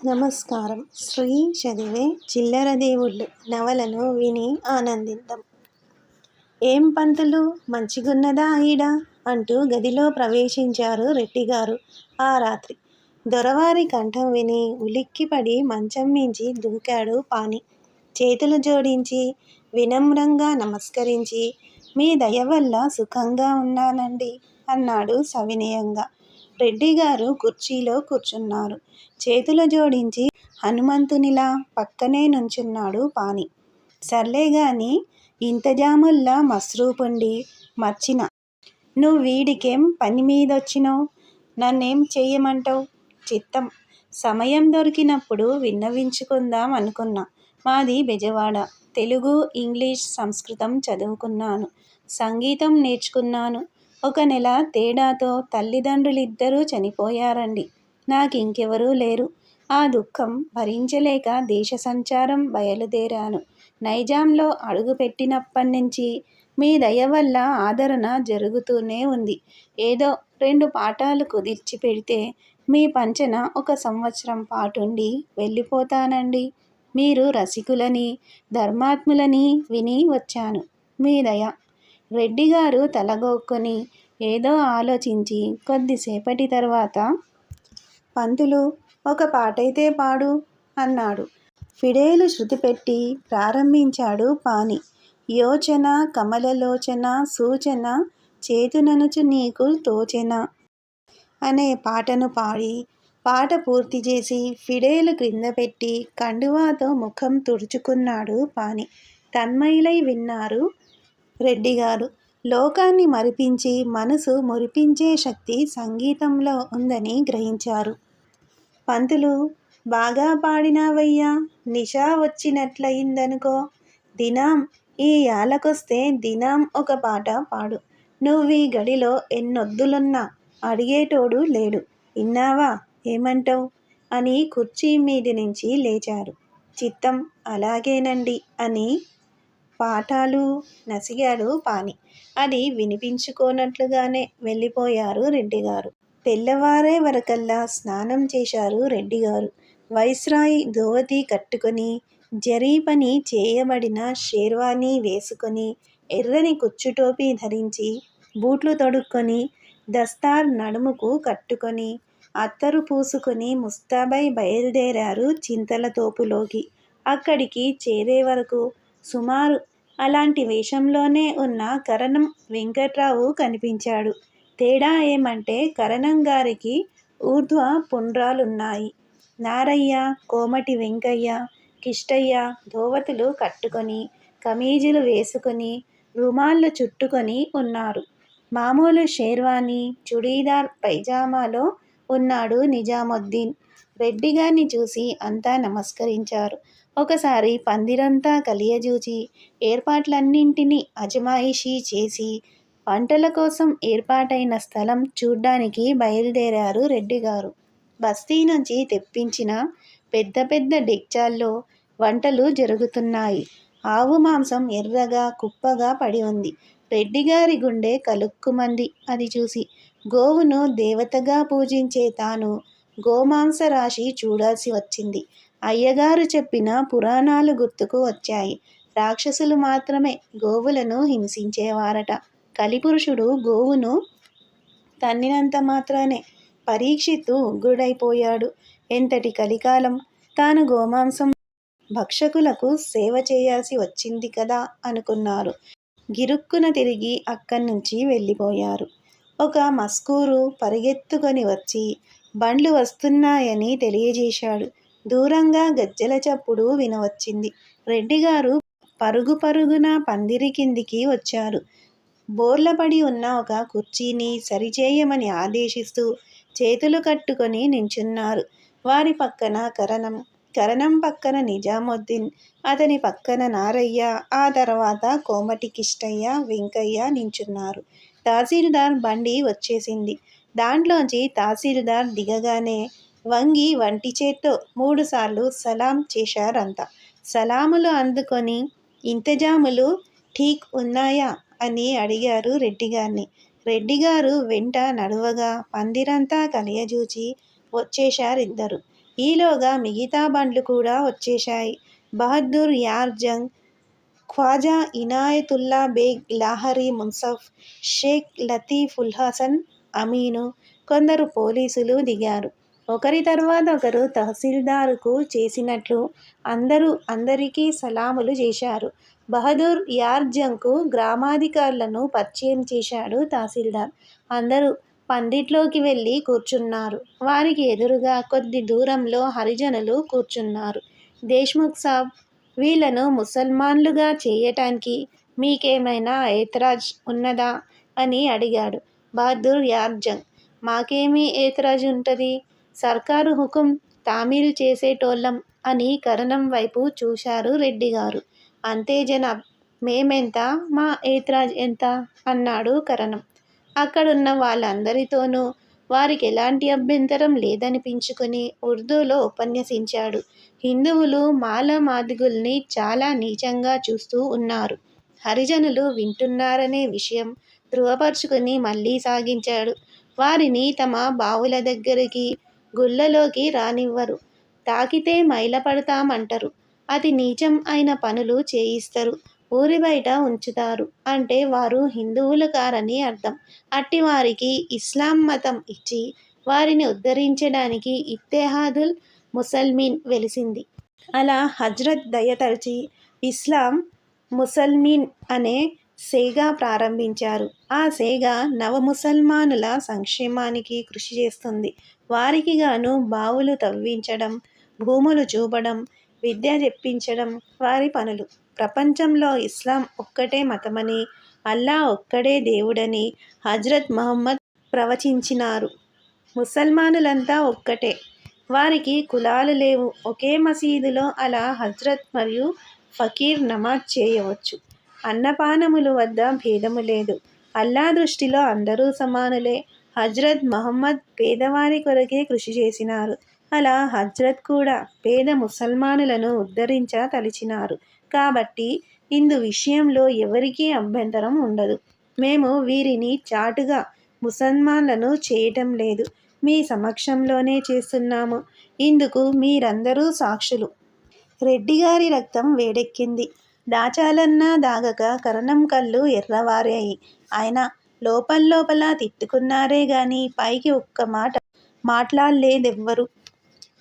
నమస్కారం. శ్రీ చదివే చిల్లర దేవుళ్ళు నవలను విని ఆనందిద్దాం. ఏం పంతులు? మంచిగున్నదా ఈడ? అంటూ గదిలో ప్రవేశించారు రెడ్డిగారు. ఆ రాత్రి దొరవారి కంఠం విని ఉలిక్కిపడి మంచం మించి దూకాడు పాని చేతులు జోడించి వినమ్రంగా నమస్కరించి మీ దయ వల్ల సుఖంగా ఉన్నానండి అన్నాడు సవినయంగా. రెడ్డి గారు కుర్చీలో కూర్చున్నారు. చేతులు జోడించి హనుమంతునిలా పక్కనే నుంచున్నాడు పాని సర్లే గాని ఇంతజాముల్లా మస్రూపుండి మర్చిన. నువ్వు వీడికేం పని మీదొచ్చినావు? నన్నేం చెయ్యమంటావు? చిత్తం. సమయం దొరికినప్పుడు విన్నవించుకుందాం అనుకున్నా. మాది బెజవాడ. తెలుగు ఇంగ్లీష్ సంస్కృతం చదువుకున్నాను. సంగీతం నేర్చుకున్నాను. ఒక నెల తేడాతో తల్లిదండ్రులిద్దరూ చనిపోయారండి. నాకింకెవరూ లేరు. ఆ దుఃఖం భరించలేక దేశ సంచారం బయలుదేరాను. నైజాంలో అడుగుపెట్టినప్పట్నుంచి మీ దయ వల్ల ఆదరణ జరుగుతూనే ఉంది. ఏదో రెండు పాఠాలు కుదిర్చి పెడితే మీ పంచన ఒక సంవత్సరం పాటుండి వెళ్ళిపోతానండి. మీరు రసికులని ధర్మాత్ములని విని వచ్చాను. మీ దయ రెడ్డిగారు తలగొక్కుని ఏదో ఆలోచించి కొద్దిసేపటి తర్వాత పంతులు ఒక పాటైతే పాడు అన్నాడు. ఫిడేలు శృతి పెట్టి ప్రారంభించాడు పాని. యోచన కమలలోచన సూచన చేతుననుచు నీకు తోచెన అనే పాటను పాడి పాట పూర్తి చేసి ఫిడేలు క్రింద పెట్టి కండువాతో ముఖం తుడుచుకున్నాడు పాని. తన్మయులై విన్నారు రెడ్డి గారు. లోకాన్ని మరిపించి మనసు మురిపించే శక్తి సంగీతంలో ఉందని గ్రహించారు. పంతులు బాగా పాడినావయ్యా నిషా వచ్చినట్లయిందనుకో దినాం ఈ యాలకొస్తే దినాం ఒక పాట పాడు. నువ్వీ గడిలో ఎన్నొద్దులున్నా అడిగేటోడు లేడు. ఇన్నావా ఏమంటావ్? అని కుర్చీ మీది నుంచి లేచారు. చిత్తం అలాగేనండి అని పాఠాలు నసిగాడు పాని అది వినిపించుకోనట్లుగానే వెళ్ళిపోయారు రెడ్డిగారు. తెల్లవారే వరకల్లా స్నానం చేశారు రెడ్డిగారు. వైస్రాయి ధోవతి కట్టుకొని జరీపని చేయబడిన షేర్వానీ వేసుకొని ఎర్రని కుచ్చుటోపీ ధరించి బూట్లు తొడుక్కొని దస్తార్ నడుముకు కట్టుకొని అత్తరు పూసుకొని ముస్తాబై బయలుదేరారు చింతల తోపులోకి. అక్కడికి చేరే వరకు సుమారు అలాంటి వేషంలోనే ఉన్న కరణం వెంకట్రావు కనిపించాడు. తేడా ఏమంటే కరణం గారికి ఊర్ధ్వ పుండ్రాలున్నాయి. నారయ్య కోమటి వెంకయ్య కిష్టయ్య ధోవతులు కట్టుకొని కమీజులు వేసుకొని రుమాళ్ళు చుట్టుకొని ఉన్నారు. మామూలు షేర్వాణి చుడీదార్ పైజామాలో ఉన్నాడు నిజాముద్దీన్. రెడ్డిగారిని చూసి అంతా నమస్కరించారు. ఒకసారి పందిరంతా కలియజూచి ఏర్పాట్లన్నింటినీ అజమాయిషీ చేసి వంటల కోసం ఏర్పాటైన స్థలం చూడ్డానికి బయలుదేరారు రెడ్డిగారు. బస్తీ నుంచి తెప్పించిన పెద్ద పెద్ద డెక్చాల్లో వంటలు జరుగుతున్నాయి. ఆవు మాంసం ఎర్రగా కుప్పగా పడి ఉంది. రెడ్డిగారి గుండె కలుక్కుమంది. అది చూసి గోవును దేవతగా పూజించే తాను గోమాంస రాశి చూడాల్సి వచ్చింది. అయ్యగారు చెప్పిన పురాణాలు గుర్తుకు వచ్చాయి. రాక్షసులు మాత్రమే గోవులను హింసించేవారట. కలిపురుషుడు గోవును తన్నినంత మాత్రానే పరీక్షిత్తు ఉగ్రుడైపోయాడు. ఎంతటి కలికాలం? తాను గోమాంసం భక్షకులకు సేవ చేయాల్సి వచ్చింది కదా అనుకున్నారు. గిరుక్కున తిరిగి అక్కడ్నుంచి వెళ్ళిపోయారు. ఒక మస్కూరు పరిగెత్తుకొని వచ్చి బండ్లు వస్తున్నాయని తెలియజేశాడు. దూరంగా గజ్జెల చప్పుడు వినవచ్చింది. రెడ్డిగారు పరుగు పరుగున పందిరి కిందికి వచ్చారు. బోర్లపడి ఉన్న ఒక కుర్చీని సరిచేయమని ఆదేశిస్తూ చేతులు కట్టుకొని నించున్నారు. వారి పక్కన కరణం కరణం పక్కన నిజాముద్దీన్ అతని పక్కన నారయ్య ఆ తర్వాత కోమటి కిష్టయ్య వెంకయ్య నించున్నారు. తహసీల్దార్ బండి వచ్చేసింది. దాంట్లోంచి తహసీల్దార్ దిగగానే వంగి వంటి చేత్తో మూడుసార్లు సలాం చేశారంతా సలాములు అందుకొని ఇంతజాములు ఠీక్ ఉన్నాయా అని అడిగారు రెడ్డిగారిని రెడ్డిగారు వెంట నడువగా పందిరంతా కలియజూచి వచ్చేశారిద్దరు ఈలోగా మిగతా బండ్లు కూడా వచ్చేశాయి. బహదూర్ యార్ జంగ్, ఖ్వాజా ఇనాయతుల్లా బేగ్ లాహరి మున్సఫ్, షేక్ లతీఫ్ ఉల్హాసన్ అమీను, కొందరు పోలీసులు దిగారు. ఒకరి తర్వాత ఒకరు తహసీల్దారుకు చేసినట్లు అందరూ అందరికీ సలాములు చేశారు. బహదూర్ యార్ గ్రామాధికారులను పరిచయం చేశాడు తహసీల్దార్. అందరూ పందిట్లోకి వెళ్ళి కూర్చున్నారు. వారికి ఎదురుగా కొద్ది దూరంలో హరిజనులు కూర్చున్నారు. దేశ్ముఖ్ సాబ్! వీళ్ళను ముసల్మాన్లుగా చేయటానికి మీకేమైనా ఏతరాజ్ ఉన్నదా? అని అడిగాడు బహదూర్ యార్ జంగ్. మాకేమి ఉంటుంది సర్కారు హుకుం తామీలు చేసేటోళ్ళం అని కరణం వైపు చూశారు రెడ్డిగారు. అంతే జనాబ్! మేమెంత? మా ఏత్రాజ్ ఎంత? అన్నాడు కరణం. అక్కడున్న వాళ్ళందరితోనూ వారికి ఎలాంటి అభ్యంతరం లేదనిపించుకుని ఉర్దూలో ఉపన్యసించాడు. హిందువులు మాల మాదిగుల్ని చాలా నీచంగా చూస్తూ ఉన్నారు. హరిజనులు వింటున్నారనే విషయం ధృవపరుచుకుని మళ్ళీ సాగించాడు. వారిని తమ బావుల దగ్గరికి, గుళ్ళలోకి రానివ్వరు. తాకితే మైలపడతామంటారు అతి నీచం అయిన పనులు చేయిస్తారు ఊరి బయట ఉంచుతారు. అంటే వారు హిందువులు కారని అర్థం. అట్టి వారికి ఇస్లాం మతం ఇచ్చి వారిని ఉద్ధరించడానికి ఇత్తెహాదుల్ ముసల్మీన్ వెలిసింది. అలా హజ్రత్ దయతరిచి ఇస్లాం ముసల్మీన్ అనే సేగా ప్రారంభించారు. ఆ సేగ నవముసల్మానుల సంక్షేమానికి కృషి చేస్తుంది. వారికి గాను బావులు తవ్వించడం, భూములు చూపడం, విద్య చెప్పించడం వారి పనులు. ప్రపంచంలో ఇస్లాం ఒక్కటే మతమని, అల్లా ఒక్కడే దేవుడని హజ్రత్ మహమ్మద్ ప్రవచించినారు. ముసల్మానులంతా ఒక్కటే. వారికి కులాలు లేవు. ఒకే మసీదులో అలా హజ్రత్ మరియు ఫకీర్ నమాజ్ చేయవచ్చు. అన్నపానములు వద్ద భేదము లేదు. అల్లా దృష్టిలో అందరూ సమానులే. హజ్రత్ మహమ్మద్ పేదవారి కొరకే కృషి చేసినారు. అలా హజ్రత్ కూడా పేద ముసల్మానులను ఉద్ధరించ తలిచినారు కాబట్టి ఇందు విషయంలో ఎవరికీ అభ్యంతరం ఉండదు. మేము వీరిని చాటుగా ముసల్మాన్లను చేయటం లేదు. మీ సమక్షంలోనే చేస్తున్నాము. ఇందుకు మీరందరూ సాక్షులు. రెడ్డిగారి రక్తం వేడెక్కింది. దాచాలన్నా దాగక కరణం కళ్ళు ఎర్రవారాయి అయినా లోపల్లోపల తిట్టుకున్నారే గాని పైకి ఒక్క మాట మాట్లాడలేదెవ్వరు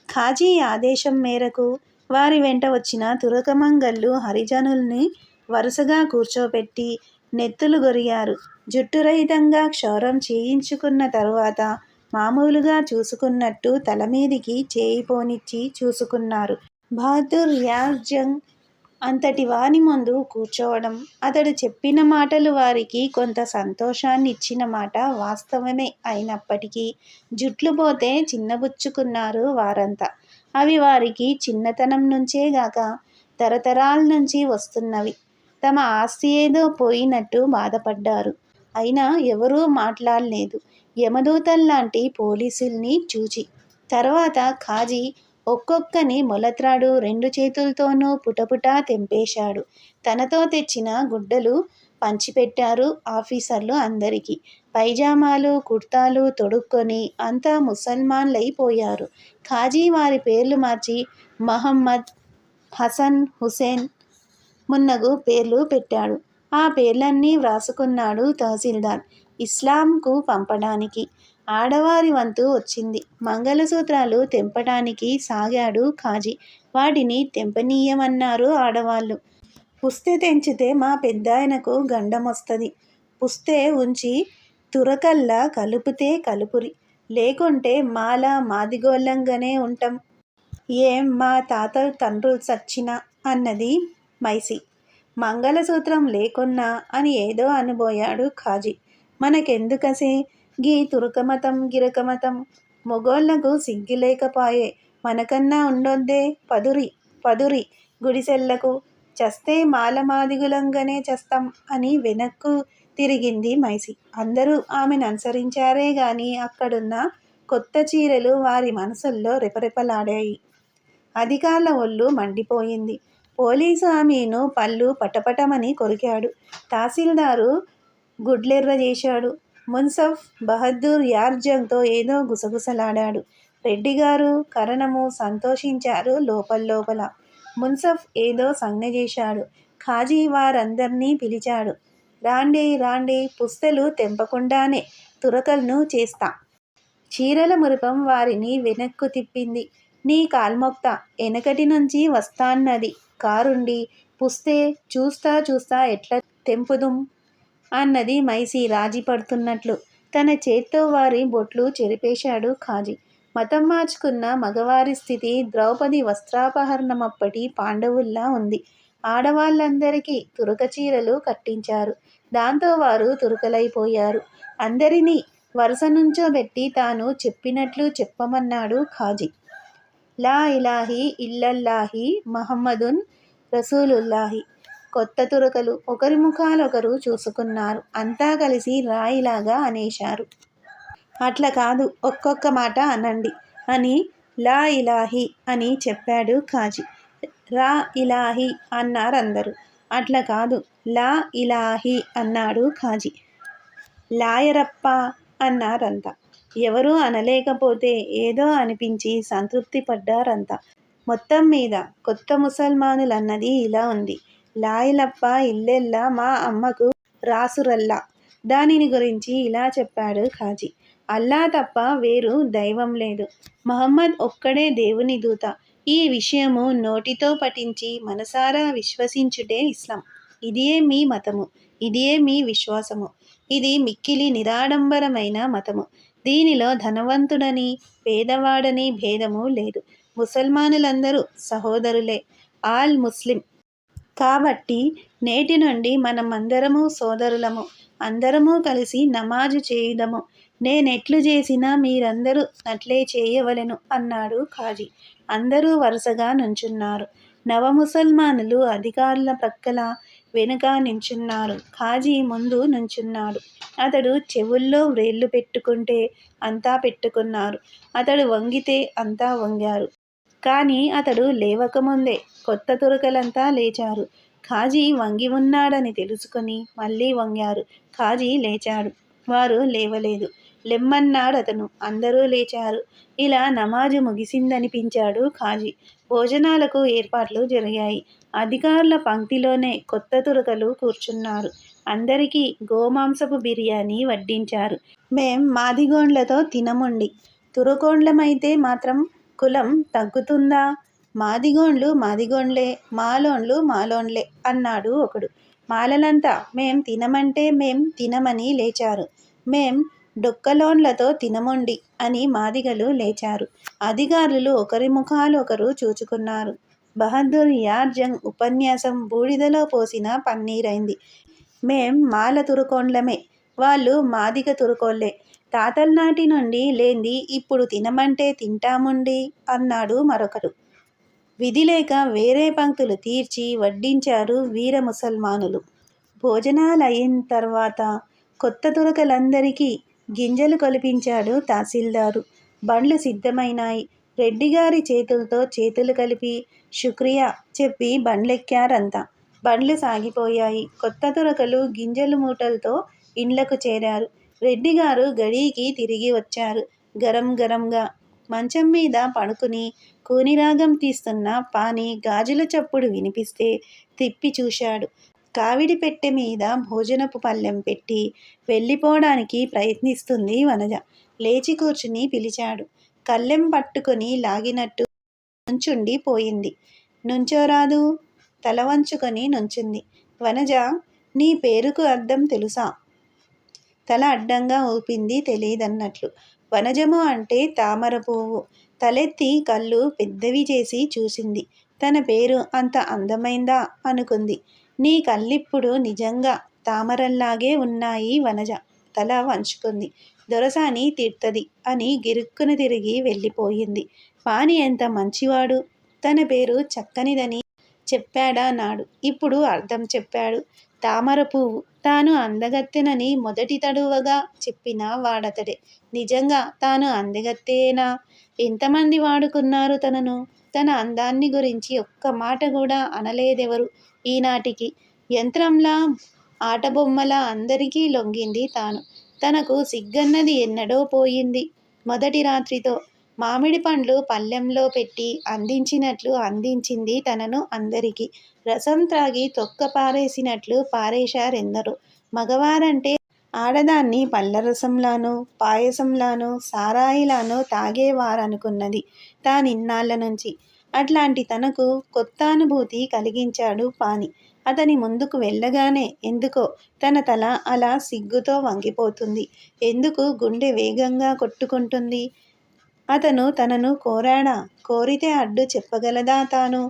ఖాజీ ఆదేశం మేరకు వారి వెంట వచ్చిన తురకమంగళ్ళు హరిజనుల్ని వరుసగా కూర్చోబెట్టి నెత్తులు గొరిగారు. జుట్టురహితంగా క్షౌరం చేయించుకున్న తరువాత మామూలుగా చూసుకున్నట్టు తలమీదికి చేయి పోనిచ్చి చూసుకున్నారు. బహదూర్ యాజ్ జంగ్ అంతటి వాని ముందు కూర్చోవడం, అతడు చెప్పిన మాటలు వారికి కొంత సంతోషాన్నిచ్చిన మాట వాస్తవమే అయినప్పటికీ జుట్లు పోతే చిన్నబుచ్చుకున్నారు వారంతా. అవి వారికి చిన్నతనం నుంచే కాక తరతరాల నుంచి వస్తున్నవి. తమ ఆస్తి ఏదో పోయినట్టు బాధపడ్డారు. అయినా ఎవరూ మాట్లాడలేదు యమదూతల్లాంటి పోలీసుల్ని చూచి. తర్వాత ఖాజీ ఒక్కొక్కని మొలత్రాడు రెండు చేతులతోనూ పుటపుటా తెంపేశాడు. తనతో తెచ్చిన గుడ్డలు పంచిపెట్టారు ఆఫీసర్లు అందరికీ. పైజామాలు, కుర్తాలు తొడుక్కొని అంతా ముసల్మాన్లైపోయారు ఖాజీ వారి పేర్లు మార్చి మహమ్మద్, హసన్, హుసేన్ మున్నగు పేర్లు పెట్టాడు. ఆ పేర్లన్నీ వ్రాసుకున్నాడు తహసీల్దార్ ఇస్లాంకు పంపడానికి. ఆడవారి వంతు వచ్చింది. మంగళసూత్రాలు తెంపటానికి సాగాడు ఖాజీ. వాటిని తెంపనీయమన్నారు ఆడవాళ్ళు. పుస్తె తెంచితే మా పెద్దాయనకు గండమొస్తుంది పుస్తె ఉంచి తురకల్లా కలుపుతే కలుపురి. లేకుంటే మాల మాదిగోళ్ళంగానే ఉంటాం ఏం మా తాత తండ్రులు సచ్చినా అన్నది మైసి. మంగళసూత్రం లేకున్నా అని ఏదో అనబోయాడు ఖాజీ. మనకెందుకసే గీ తురకమతం గిరకమతం. మొగోళ్ళకు సిగ్గిలేకపాయే మనకన్నా ఉండొద్దే పదురి పదురి గుడిసెళ్ళకు. చస్తే మాలమాదిగులంగానే చస్తాం అని వెనక్కు తిరిగింది మైసి. అందరూ ఆమెను అనుసరించారే గాని అక్కడున్న కొత్త చీరలు వారి మనసుల్లో రెపరెపలాడాయి. అధికారుల ఒళ్ళు మండిపోయింది. పోలీసు ఆమెను పళ్ళు పటపటమని కొరికాడు. తహసీల్దారు గుడ్లెర్ర చేశాడు మున్సఫ్ బహదూర్ యార్ ఏదో గుసగుసలాడాడు. రెడ్డిగారు కరణము సంతోషించారు లోపల్లోపల. మున్సఫ్ ఏదో సంజ్ఞ చేశాడు. ఖాజీ వారందరినీ పిలిచాడు. రాండి రాండి పుస్తెలు తెంపకుండానే తురకలను చేస్తా. చీరల మురపం వారిని వెనక్కు తిప్పింది. నీ కాల్మొప్పా వెనకటి నుంచి వస్తాన్నది కారుండి పుస్తే చూస్తా చూస్తా ఎట్లా తెంపుదుం? అన్నది మైసీ రాజీపడుతున్నట్లు. తన చేత్తో వారి బొట్లు చెరిపేశాడు ఖాజీ. మతం మార్చుకున్న మగవారి స్థితి ద్రౌపది వస్త్రాపహరణమప్పటి పాండవుల్లా ఉంది. ఆడవాళ్ళందరికీ తురక చీరలు కట్టించారు. దాంతో వారు తురకలైపోయారు. అందరినీ వరుస నుంచోబెట్టి తాను చెప్పినట్లు చెప్పమన్నాడు ఖాజీ. లా ఇలాహి ఇల్లల్లాహి మహమ్మదున్ రసూలుల్లాహి కొత్త తురకలు ఒకరి ముఖాలొకరు చూసుకున్నారు. అంతా కలిసి రాయిలాగా అనేశారు. అట్లా కాదు ఒక్కొక్క మాట అనండి అని లా ఇలాహి అని చెప్పాడు ఖాజీ. రా ఇలాహి అన్నారందరూ. అట్లకాదు లా ఇలాహి అన్నాడు ఖాజీ. లాయరప్ప అన్నారంతా. ఎవరూ అనలేకపోతే ఏదో అనిపించి సంతృప్తి పడ్డారంతా. మొత్తంమీద కొత్త ముసల్మానులన్నది ఇలా ఉంది. లాయలప్ప ఇల్లెల్లా మా అమ్మకు రాసురల్లా. దానిని గురించి ఇలా చెప్పాడు ఖాజీ. అల్లా తప్ప వేరు దైవం లేదు మహమ్మద్ ఒక్కడే దేవుని దూత. ఈ విషయము నోటితో పఠించి మనసారా విశ్వసించుటే ఇస్లాం. ఇదియే మీ మతము. ఇదియే మీ విశ్వాసము. ఇది మిక్కిలి నిరాడంబరమైన మతము. దీనిలో ధనవంతుడని, పేదవాడని భేదము లేదు. ముసల్మానులందరూ సహోదరులే. All Muslim. కాబట్టి నేటి నుండి మనం అందరము సోదరులము. అందరము కలిసి నమాజు చేయుదము. నేనెట్లు చేసినా మీరందరూ అట్లే చేయవలెను అన్నాడు ఖాజీ. అందరూ వరుసగా నుంచున్నారు. నవముసల్మానులు అధికారుల ప్రక్కల వెనుక నించున్నారు. ఖాజీ ముందు నుంచున్నాడు. అతడు చెవుల్లో వ్రేళ్ళు పెట్టుకుంటే అంతా పెట్టుకున్నారు. అతడు వంగితే అంతా వంగారు. కానీ అతడు లేవకముందే కొత్త తురకలంతా లేచారు. ఖాజీ వంగివున్నాడని తెలుసుకుని మళ్ళీ వంగారు. ఖాజీ లేచాడు. వారు లేవలేదు. లెమ్మన్నాడతను. అందరూ లేచారు. ఇలా నమాజు ముగిసిందనిపించాడు ఖాజీ. భోజనాలకు ఏర్పాట్లు జరిగాయి. అధికారుల పంక్తిలోనే కొత్త తురకలు కూర్చున్నారు. అందరికీ గోమాంసపు బిర్యానీ వడ్డించారు. మేం మాదిగోండ్లతో తినముండి తురకోండ్లమైతే మాత్రం కులం తగ్గుతుందా? మాదిగోండ్లు మాదిగోండ్లే. మాలోండ్లు మాలోండ్లే అన్నాడు ఒకడు. మాలలంతా మేం తినమంటే మేం తినమని లేచారు. మేం డొక్కలోన్లతో తినమొండి అని మాదిగలు లేచారు. అధికారులు ఒకరి ముఖాలు ఒకరు చూచుకున్నారు. బహదూర్ యార్ జంగ్ ఉపన్యాసం బూడిదలో పోసిన పన్నీరైంది. మేం మాల తురుకోండ్లమే వాళ్ళు మాదిగ తాతల నాటి నుండి లేంది ఇప్పుడు తినమంటే తింటాముండి అన్నాడు మరొకడు. విధిలేక వేరే పంక్తులు తీర్చి వడ్డించారు వీర ముసల్మానులు. భోజనాలు అయిన తర్వాత కొత్త తురకలందరికీ గింజలు కొలిపించాడు తహసీల్దారు. బండ్లు సిద్ధమైనాయి. రెడ్డిగారి చేతులతో చేతులు కలిపి శుక్రియా చెప్పి బండ్లెక్కారంతా. బండ్లు సాగిపోయాయి. కొత్త తురకలు గింజలు మూటలతో ఇండ్లకు చేరారు. రెడ్డి గారు గడికి తిరిగి వచ్చారు. గరం గరంగా మంచం మీద పడుకుని కూనిరాగం తీస్తున్న పాని గాజుల చప్పుడు వినిపిస్తే తిప్పి చూశాడు. కావిడి పెట్టె మీద భోజనపు పళ్ళెం పెట్టి వెళ్ళిపోవడానికి ప్రయత్నిస్తుంది వనజ. లేచి కూర్చుని పిలిచాడు. కళ్ళెం పట్టుకుని లాగినట్టు నుంచుండి పోయింది. నుంచోరాదు తల వంచుకొని నుంచుంది. వనజ నీ పేరుకు అర్థం తెలుసా? తల అడ్డంగా ఊపింది తెలియదన్నట్లు వనజము అంటే తామరపువ్వు. తలెత్తి కళ్ళు పెద్దవి చేసి చూసింది. తన పేరు అంత అందమైందా అనుకుంది. నీ కళ్ళిప్పుడు నిజంగా తామరల్లాగే ఉన్నాయి వనజ తల వంచుకుంది. దొరసాని తిడ్తది అని గిరుక్కున తిరిగి వెళ్ళిపోయింది. పాని ఎంత మంచివాడు. తన పేరు చక్కనిదని చెప్పాడా నాడు. ఇప్పుడు అర్థం చెప్పాడు. తామరపువ్వు. తాను అందగత్తెనని మొదటి తడువగా చెప్పిన వాడతడే. నిజంగా తాను అందగత్తేనా ఎంతమంది వాడుకున్నారు తనను? తన అందాన్ని గురించి ఒక్క మాట కూడా అనలేదెవరు ఈనాటికి? యంత్రంలా, ఆటబొమ్మలా అందరికీ లొంగింది తాను. తనకు సిగ్గన్నది ఎన్నడో పోయింది. మొదటి రాత్రితో. మామిడి పండ్లు పళ్ళెంలో పెట్టి అందించినట్లు అందించింది తనను అందరికీ. రసం త్రాగి తొక్క పారేసినట్లు పారేశారెందరు మగవారంటే ఆడదాన్ని పళ్ళరసంలానో, పాయసంలానో, సారాయిలానో తాగేవారనుకున్నది తానిన్నాళ్ళ నుంచి అట్లాంటి తనకు కొత్త అనుభూతి కలిగించాడు పాని అతని ముందుకు వెళ్ళగానే ఎందుకో తన తల అలా సిగ్గుతో వంగిపోతుంది. ఎందుకు గుండె వేగంగా కొట్టుకుంటుంది? అతను తనను కోరాడా? కోరితే అడ్డు చెప్పగలదా తాను?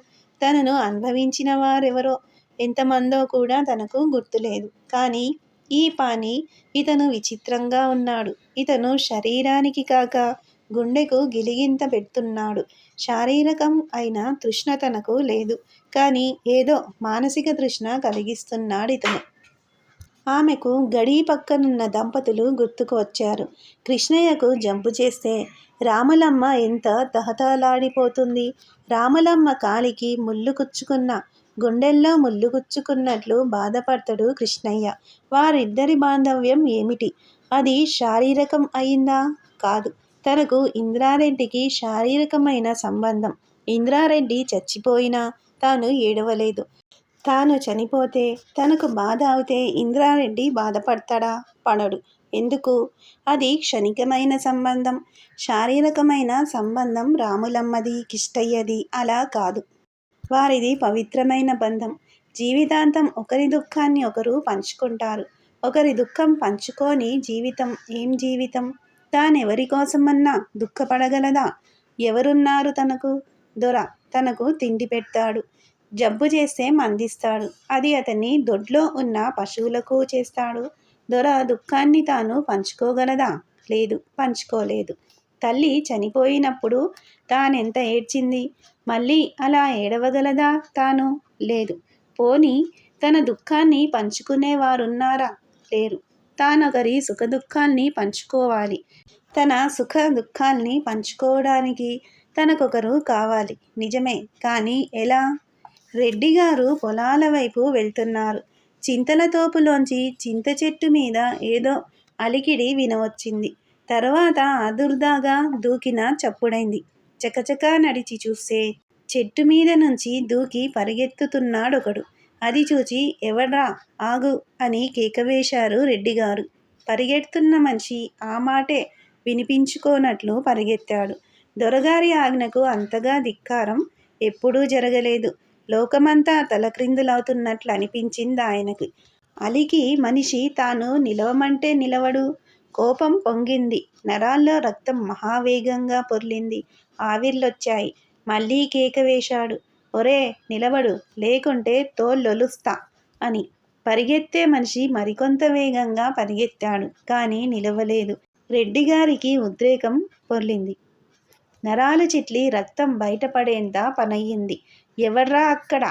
తనను అనుభవించిన వారెవరో, ఎంతమందో కూడా తనకు గుర్తులేదు. కానీ ఈ పాని ఇతను విచిత్రంగా ఉన్నాడు. ఇతను శరీరానికి కాక గుండెకు గిలిగింత పెడుతున్నాడు శారీరకం అయిన తృష్ణ తనకు లేదు. కానీ ఏదో మానసిక తృష్ణ కలిగిస్తున్నాడు ఇతను ఆమెకు గడీ పక్కనున్న దంపతులు గుర్తుకు వచ్చారు. కృష్ణయ్యకు జంపు చేస్తే రామలమ్మ ఎంత తహతలాడిపోతుంది రామలమ్మ కాలికి ముల్లు గుచ్చుకున్న గుండెల్లో ముల్లుగుచ్చుకున్నట్లు గుచ్చుకున్నట్లు కృష్ణయ్య. వారిద్దరి బాంధవ్యం ఏమిటి? అది శారీరకం అయిందా? కాదు. తనకు ఇంద్రారెడ్డికి శారీరకమైన సంబంధం. ఇంద్రారెడ్డి చచ్చిపోయినా తాను ఏడవలేదు. తాను చనిపోతే తనకు బాధ అవుతే ఇంద్రారెడ్డి బాధపడతాడా పడడు. ఎందుకు? అది క్షణికమైన సంబంధం. శారీరకమైన సంబంధం రాములమ్మది, కిష్టయ్యది అలా కాదు. వారిది పవిత్రమైన బంధం. జీవితాంతం ఒకరి దుఃఖాన్ని ఒకరు పంచుకుంటారు. ఒకరి దుఃఖం పంచుకొని జీవితం ఏం జీవితం? తానెవరికోసమన్నా దుఃఖపడగలదా? ఎవరున్నారు తనకు? దొర తనకు తిండి పెడతాడు జబ్బు చేస్తే మందిస్తాడు. అది అతని దొడ్లో ఉన్న పశువులకు చేస్తాడు. దొర దుఃఖాన్ని తాను పంచుకోగలదా? లేదు. పంచుకోలేదు. తల్లి చనిపోయినప్పుడు తానెంత ఏడ్చింది. మళ్ళీ అలా ఏడవగలదా తాను? లేదు. పోనీ తన దుఃఖాన్ని పంచుకునేవారున్నారా? లేరు. తానొకరి సుఖదుఃఖాల్ని పంచుకోవాలి. తన సుఖ దుఃఖాల్ని పంచుకోవడానికి తనకొకరు కావాలి. నిజమే. కానీ ఎలా? రెడ్డి గారు పొలాల వైపు వెళ్తున్నారు. చింతల తోపులోంచి చింతచెట్టు మీద ఏదో అలికిడి వినవచ్చింది. తర్వాత ఆదుర్దాగా దూకిన చప్పుడైంది. చకచకా నడిచి చూస్తే చెట్టుమీద నుంచి దూకి పరిగెత్తుతున్నాడొకడు. అది చూచి ఎవడ్రా? ఆగు! అని కేకవేశారు రెడ్డిగారు. పరిగెడుతున్న మనిషి ఆ మాటే వినిపించుకోనట్లు పరిగెత్తాడు. దొరగారి ఆజ్ఞకు అంతగా ధిక్కారం ఎప్పుడూ జరగలేదు. లోకమంతా తలక్రిందులవుతున్నట్లు అనిపించింది ఆయనకు అలికి మనిషి తాను నిలవమంటే నిలవడు. కోపం పొంగింది. నరాల్లో రక్తం మహావేగంగా పొర్లింది. ఆవిర్లొచ్చాయి. మళ్ళీ కేక వేశాడు. ఒరే నిలబడు. లేకుంటే తోళ్ళొలుస్తా అని. పరిగెత్తే మనిషి మరికొంత వేగంగా పరిగెత్తాడు. కానీ నిలవలేదు. రెడ్డిగారికి ఉద్రేకం పొర్లింది. నరాలు చిట్లి రక్తం బయటపడేంత పనయ్యింది ఎవర్రా అక్కడ?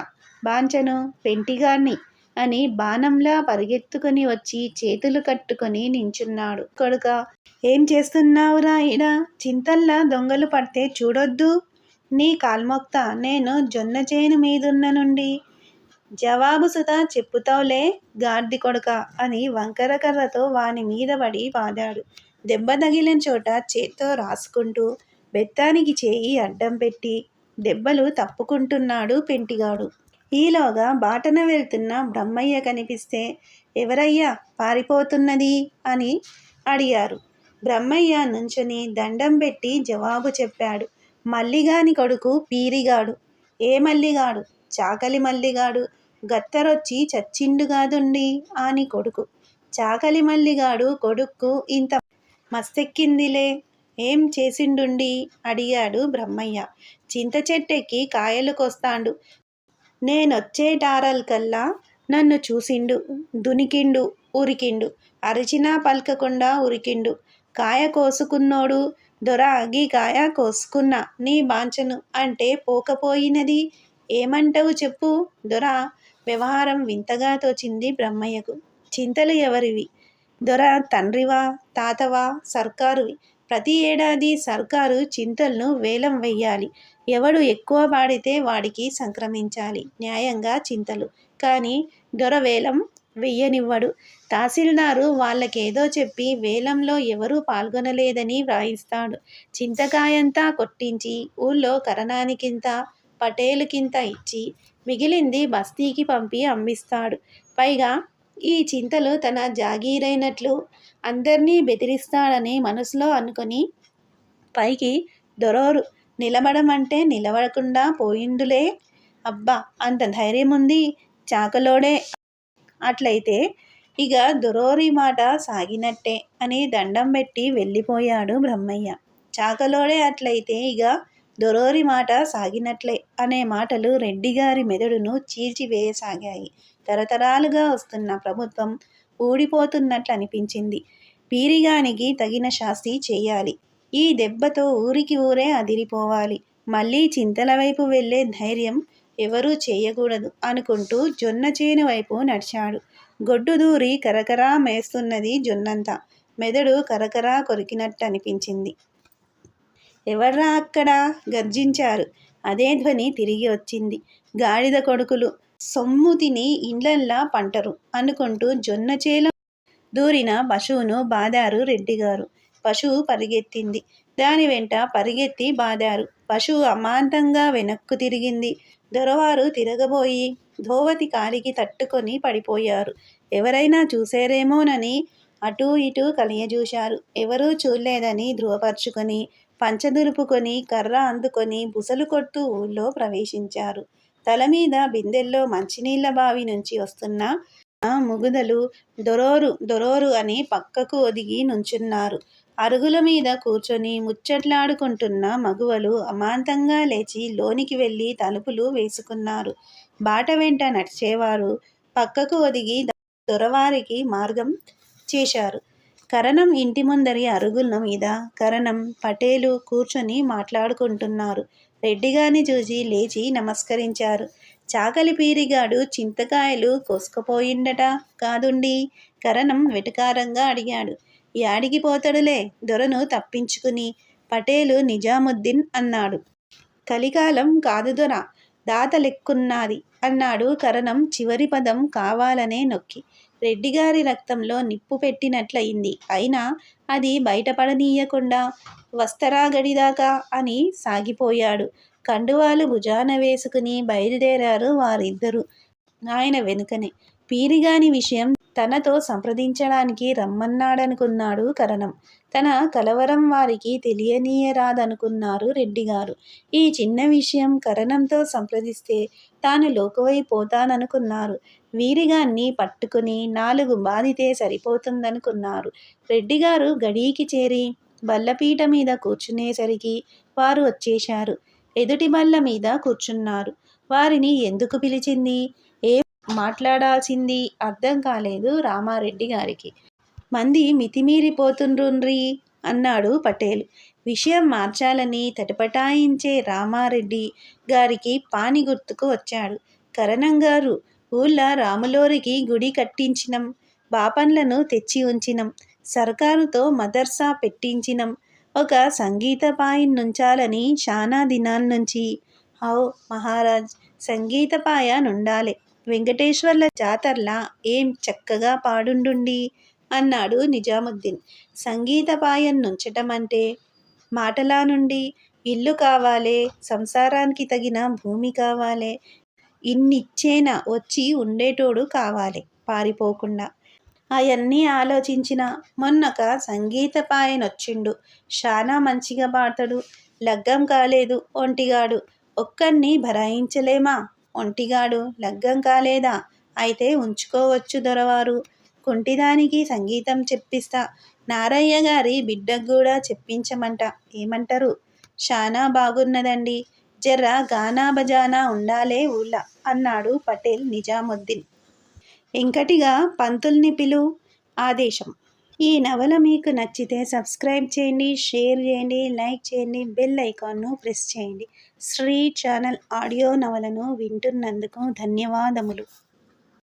బాంచను. పెంటిగాడ్ని అని బాణంలా పరిగెత్తుకుని వచ్చి చేతులు కట్టుకుని నించున్నాడు. కొడుక ఏం చేస్తున్నావురా ఈడ? చింతల్లా దొంగలు పడితే చూడొద్దు నీ కాల్మొక్త నేను జొన్న చేను మీదున్న నుండి జవాబు సుత చెప్పుతావులే గార్ది కొడుక అని వంకర కర్రతో వాని మీదపడి పాదాడు దెబ్బ తగిలిన చోట చేత్తో రాసుకుంటూ బెత్తానికి చేయి అడ్డం పెట్టి దెబ్బలు తప్పుకుంటున్నాడు పెంటిగాడు. ఈలోగా బాటన వెళ్తున్న బ్రహ్మయ్య కనిపిస్తే ఎవరయ్యా పారిపోతున్నది? అని అడిగారు. బ్రహ్మయ్య నుంచొని దండం పెట్టి జవాబు చెప్పాడు. మల్లిగాని కొడుకు పీరిగాడు. ఏ మల్లిగాడు? చాకలి మల్లిగాడు. గత్తరొచ్చి చచ్చిండుగాదుండి అని కొడుకు. చాకలి మల్లిగాడు కొడుక్కు ఇంత మస్తెక్కిందిలే. ఏం చేసిండుండి? అడిగాడు బ్రహ్మయ్య. చింత చెట్టెక్కి కాయలు కోస్తాండు. నేనొచ్చేటాల్కల్లా నన్ను చూసిండు. దునికిండు. ఉరికిండు. అరిచినా పలకకుండా ఉరికిండు. కాయ కోసుకున్నోడు దొరా గీ కాయ కోసుకున్నా నీ బాంచను అంటే పోకపోయినది. ఏమంటావు చెప్పు? దొర వ్యవహారం వింతగా తోచింది బ్రహ్మయ్యకు. చింతలు ఎవరివి? దొర తండ్రివా? తాతవా? సర్కారువి. ప్రతి ఏడాది సర్కారు చింతలను వేలం వెయ్యాలి. ఎవడు ఎక్కువ పాడితే వాడికి సంక్రమించాలి న్యాయంగా చింతలు. కానీ దొర వేలం వెయ్యనివ్వడు తహసీల్దారు వాళ్ళకేదో చెప్పి వేలంలో ఎవరూ పాల్గొనలేదని వ్రాయిస్తాడు చింతకాయంతా కొట్టించి ఊళ్ళో కరణానికింత పటేలుకింత ఇచ్చి మిగిలింది బస్తీకి పంపి అమ్మిస్తాడు పైగా ఈ చింతలు తన జాగీరైనట్లు అందరినీ బెదిరిస్తాడని మనసులో అనుకొని పైకి దొరోరు నిలబడమంటే నిలబడకుండా పోయిండులే. అబ్బా అంత ధైర్యం ఉంది చాకలోడే. అట్లయితే ఇక దొరోరి మాట సాగినట్టే అని దండం పెట్టి వెళ్ళిపోయాడు బ్రహ్మయ్య. చాకలోడే అట్లయితే ఇక దొరోరి మాట సాగినట్లే అనే మాటలు రెడ్డిగారి మెదడును చీల్చివేయసాగాయి. తరతరాలుగా వస్తున్న ప్రభుత్వం ఊడిపోతున్నట్లు అనిపించింది పీరిగానికి తగిన శాస్తి చేయాలి. ఈ దెబ్బతో ఊరికి ఊరే అదిరిపోవాలి. మళ్ళీ చింతల వైపు వెళ్ళే ధైర్యం ఎవరూ చేయకూడదు అనుకుంటూ జొన్న చేను వైపు నడిచాడు. గొడ్డు దూరి కరకరా మేస్తున్నది జొన్నంతా. మెదడు కరకరా కొరికినట్టు అనిపించింది ఎవర్రా అక్కడ? గర్జించారు. అదే ధ్వని తిరిగి వచ్చింది. గాడిద కొడుకులు సొమ్ము తిని ఇండ్లల్లా పంటరు అనుకుంటూ జొన్న చేల దూరిన పశువును బాదారు రెడ్డిగారు. పశువు పరిగెత్తింది. దాని వెంట పరిగెత్తి బాదారు. పశువు అమాంతంగా వెనక్కు తిరిగింది. దొరవారు తిరగబోయి ధోవతి కాలికి తట్టుకొని పడిపోయారు. ఎవరైనా చూసారేమోనని అటూ ఇటూ కలియజూశారు. ఎవరూ చూడలేదని ధృవపరుచుకొని పంచదులుపుకొని కర్ర అందుకొని బుసలు కొడుతూ ఊళ్ళో ప్రవేశించారు. తల మీద బిందెల్లో మంచినీళ్ళ బావి నుంచి వస్తున్న ముగుదలు దొరోరు దొరోరు అని పక్కకు ఒదిగి నుంచున్నారు. అరుగుల మీద కూర్చొని ముచ్చట్లాడుకుంటున్న మగువలు అమాంతంగా లేచి లోనికి వెళ్ళి తలుపులు వేసుకున్నారు. బాట వెంట నడిచేవారు పక్కకు ఒదిగి దొరవారికి మార్గం చేశారు. కరణం ఇంటి ముందరి అరుగుల మీద. కరణం పటేలు కూర్చొని మాట్లాడుకుంటున్నారు. రెడ్డిగాని చూసి లేచి నమస్కరించారు. చాకలి పీరిగాడు చింతకాయలు కోసుకుపోయిండట కాదుండి? కరణం వెటకారంగా అడిగాడు. యాడికి పోతడులే దొరను తప్పించుకుని. పటేలు నిజాముద్దీన్ అన్నాడు. కలికాలం కాదు దొర దాత లెక్కున్నాది అన్నాడు కరణం చివరి పదం కావాలనే నొక్కి. రెడ్డిగారి రక్తంలో నిప్పు పెట్టినట్లయింది. అయినా అది బయటపడనీయకుండా వస్తరా గడిదాకా అని సాగిపోయాడు. కండువాలు భుజాన వేసుకుని బయలుదేరారు వారిద్దరూ. ఆయన వెనుకనే. పీరిగాని విషయం తనతో సంప్రదించడానికి రమ్మన్నాడనుకున్నాడు కరణం. తన కలవరం వారికి తెలియనీయరాదనుకున్నారు రెడ్డిగారు. ఈ చిన్న విషయం కరణంతో సంప్రదిస్తే తాను లోకువైపోతాననుకున్నారు. వీరిగాన్ని పట్టుకుని నాలుగు బాధితే సరిపోతుందనుకున్నారు. రెడ్డిగారు గడీకి చేరి బల్లపీట మీద కూర్చునేసరికి వారు వచ్చేశారు. ఎదుటి బల్ల మీద కూర్చున్నారు. వారిని ఎందుకు పిలిచింది? ఏ మాట్లాడాల్సింది? అర్థం కాలేదు రామారెడ్డి గారికి. మంది మితిమీరిపోతుండ్రుండ్రి? అన్నాడు పటేల్. విషయం మార్చాలని తటపటాయించే రామారెడ్డి గారికి పాని గుర్తుకు వచ్చాడు. కరణం గారు ఊళ్ళ రాములోరికి గుడి కట్టించినం బాపన్లను తెచ్చి ఉంచినం సర్కారుతో మదర్సా పెట్టించినం. ఒక సంగీత పాయిన్ నుంచాలని శానా దినాల నుంచి. హౌ మహారాజ్ సంగీత పాయ నుండాలే. వెంకటేశ్వర్ల జాతర్లా ఏం చక్కగా పాడుండుండి? అన్నాడు నిజాముద్దీన్. సంగీత పాయం నుంచటం అంటే మాటలా నుండి ఇల్లు కావాలే సంసారానికి తగిన భూమి కావాలే ఇన్నిచ్చేనా వచ్చి ఉండేటోడు కావాలి పారిపోకుండా. అవన్నీ ఆలోచించిన మొన్నక సంగీత పాయనొచ్చిండు శానా మంచిగా పాడతాడు లగ్గం కాలేదు ఒంటిగాడు. ఒక్కడిని భరాయించలేమా? ఒంటిగాడు లగ్గం కాలేదా? అయితే ఉంచుకోవచ్చు దొరవారు. కుంటిదానికి సంగీతం చెప్పిస్తా. నారయ్య గారి బిడ్డకు కూడా చెప్పించమంట. ఏమంటారు? చాలా బాగున్నదండి. జర్ర గానా బజానా ఉండాలే ఊళ్ళ అన్నాడు పటేల్ నిజాముద్దీన్. ఇంకటిగా పంతుల్ని పిలు ఆదేశం. ఈ నవల మీకు నచ్చితే సబ్స్క్రైబ్ చేయండి షేర్ చేయండి లైక్ చేయండి బెల్ ఐకాన్ను ప్రెస్ చేయండి. శ్రీ ఛానల్ ఆడియో నవలను వింటున్నందుకు ధన్యవాదములు.